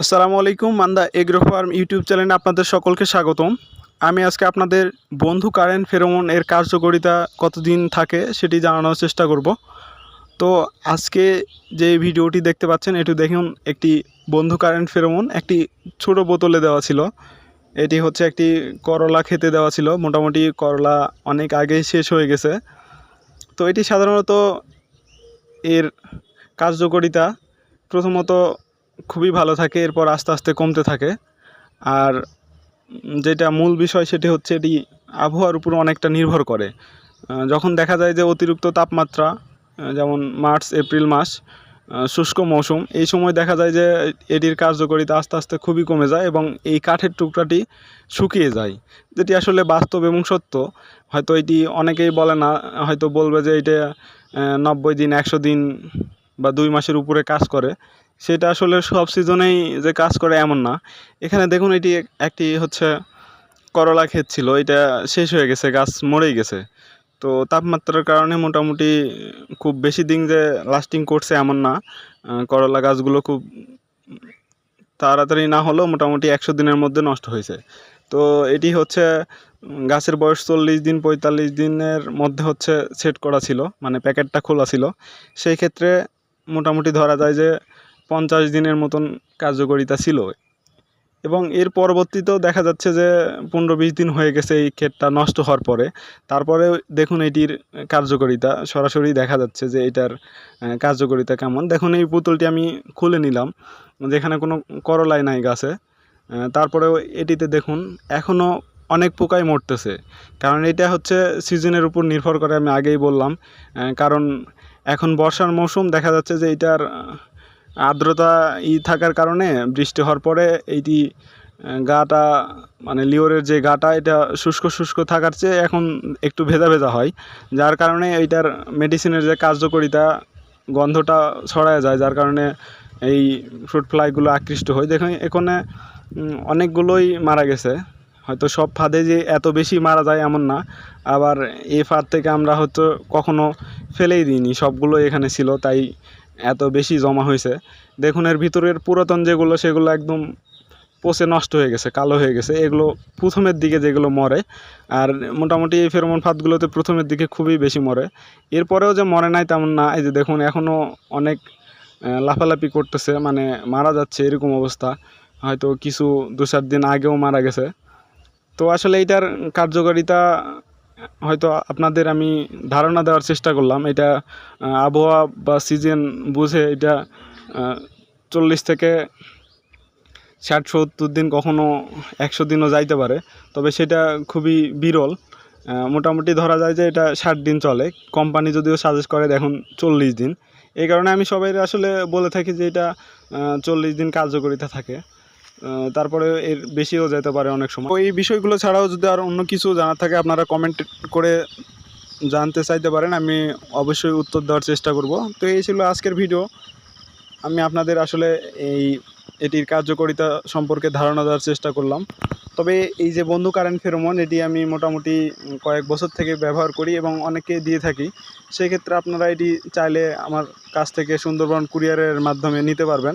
আসসালামু আলাইকুম, Manda agro farm YouTube চ্যানেলে আপনাদের সকলকে স্বাগতম। আমি আজকে আপনাদের বন্ধু কারেন্ট ফেরোমন এর কার্যকারিতা কতদিন থাকে সেটি জানানোর চেষ্টা করব। তো আজকে যে ভিডিওটি দেখতে পাচ্ছেন, এটি দেখুন একটি বন্ধু কারেন্ট ফেরোমন, একটি ছোট বোতলে দেওয়া ছিল। এটি হচ্ছে একটি করলা খেতে দেওয়া ছিল, মোটামুটি করলা অনেক আগেই শেষ হয়ে গেছে। তো এটি সাধারণত এর কার্যকারিতা প্রথমত খুবই ভালো থাকে, এরপর আস্তে আস্তে কমতে থাকে। আর যেটা মূল বিষয় সেটি হচ্ছে এটি আবহাওয়ার উপর অনেকটা নির্ভর করে। যখন দেখা যায় যে অতিরিক্ত তাপমাত্রা যেমন মার্চ, এপ্রিল মাস শুষ্ক মৌসুম, এই সময় দেখা যায় যে এটির কার্যকারিতা আস্তে আস্তে খুবই কমে যায় এবং এই কাঠের টুকরাটি শুকিয়ে যায়। যেটি আসলে বাস্তব এবং সত্য। হয়তো এটি অনেকেই বলে না, হয়তো বলবে যে এটা নব্বই দিন, একশো দিন বা দুই মাসের উপরে কাজ করে। সেটা আসলে সব সিজনেই যে কাজ করে এমন না। এখানে দেখুন এটি একটি হচ্ছে করলা ক্ষেত ছিল, এটা শেষ হয়ে গেছে, গাছ মরেই গেছে। তো তাপমাত্রার কারণে মোটামুটি খুব বেশি দিন যে লাস্টিং করছে এমন না। করলা গাছগুলো খুব তাড়াতাড়ি না হলেও মোটামুটি একশো দিনের মধ্যে নষ্ট হয়েছে। তো এটি হচ্ছে গাছের বয়স চল্লিশ দিন, পঁয়তাল্লিশ দিনের মধ্যে হচ্ছে সেট করা ছিল মানে প্যাকেটটা খোলা ছিল। সেই ক্ষেত্রে মোটামুটি ধরা যায় যে পঞ্চাশ দিনের মতন কার্যকারিতা ছিল। এবং এর পরবর্তীতেও দেখা যাচ্ছে যে পনেরো বিশ দিন হয়ে গেছে এই ক্ষেতটা নষ্ট হওয়ার পরে। তারপরে দেখুন এটির কার্যকারিতা, সরাসরি দেখা যাচ্ছে যে এটার কার্যকারিতা কেমন। দেখুন এই পুতুলটি আমি খুলে নিলাম, যেখানে কোনো করলাই নাই গাছে। তারপরেও এটিতে দেখুন এখনও অনেক পোকাই মরতেছে। কারণ এটা হচ্ছে সিজনের উপর নির্ভর করে, আমি আগেই বললাম। কারণ এখন বর্ষার মৌসুম, দেখা যাচ্ছে যে এটার আর্দ্রতা ই থাকার কারণে বৃষ্টি হওয়ার পরে এইটি গাটা মানে লিওরের যে গাটা, এটা শুষ্ক শুষ্ক থাকার চেয়ে এখন একটু ভেজা ভেজা হয়। যার কারণে এইটার মেডিসিনের যে কার্যকরিতা, গন্ধটা ছড়ায় যায়, যার কারণে এই ফ্রুট ফ্লাইগুলো আকৃষ্ট হয়। দেখুন, এখানে অনেকগুলোই মারা গেছে। হয়তো সব ফাঁদে যে এত বেশি মারা যায় এমন না। আবার এই ফাঁদ থেকে আমরা হয়তো কখনো ফেলেই দিইনি। সবগুলো এখানে ছিল, তাই এত বেশি জমা হয়েছে। দেখুন, এর ভিতরের পুরাতন যেগুলো, সেগুলো একদম পচে নষ্ট হয়ে গেছে, কালো হয়ে গেছে। এগুলো প্রথমের দিকে যেগুলো মরে, আর মোটামুটি এই ফেরোমন ফাঁদগুলোতে প্রথমের দিকে খুবই বেশি মরে। এরপরেও যে মরে নাই তেমন না, এই যে দেখুন, এখনও অনেক লাফালাফি করতেছে মানে মারা যাচ্ছে এরকম অবস্থা। হয়তো কিছু দু চার দিন আগেও মারা গেছে। তো আসলে এইটার কার্যকারিতা হয়তো আপনাদের আমি ধারণা দেওয়ার চেষ্টা করলাম। এটা আবহাওয়া বা সিজন বুঝে এটা চল্লিশ থেকে ষাট, সত্তর দিন কখনো একশো দিনও যাইতে পারে। তবে সেটা খুবই বিরল। মোটামুটি ধরা যায় যে এটা ষাট দিন চলে। কোম্পানি যদিও সাজেস্ট করে দেখুন চল্লিশ দিন। এই কারণে আমি সবাই আসলে বলে থাকি যে এটা চল্লিশ দিন কার্যকারিতা থাকে। তারপরে এর বেশিও যেতে পারে অনেক সময়। এই বিষয়গুলো ছাড়াও যদি আর অন্য কিছু জানার থাকে, আপনারা কমেন্ট করে জানতে চাইতে পারেন, আমি অবশ্যই উত্তর দেওয়ার চেষ্টা করব। তো এই ছিল আজকের ভিডিও আমি আপনাদের আসলে এই, এটির কার্যকারিতা সম্পর্কে ধারণা দেওয়ার চেষ্টা করলাম। তবে এই যে বন্ধু কারেন্ট ফেরোমন এটি আমি মোটামুটি কয়েক বছর থেকে ব্যবহার করি এবং অনেকে দিয়ে থাকি। সেক্ষেত্রে আপনারা এটি চাইলে আমার কাছ থেকে সুন্দরবন কুরিয়ারের মাধ্যমে নিতে পারবেন।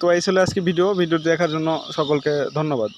তো এই ছিল আজকে ভিডিও। ভিডিও দেখার জন্য সকলকে ধন্যবাদ।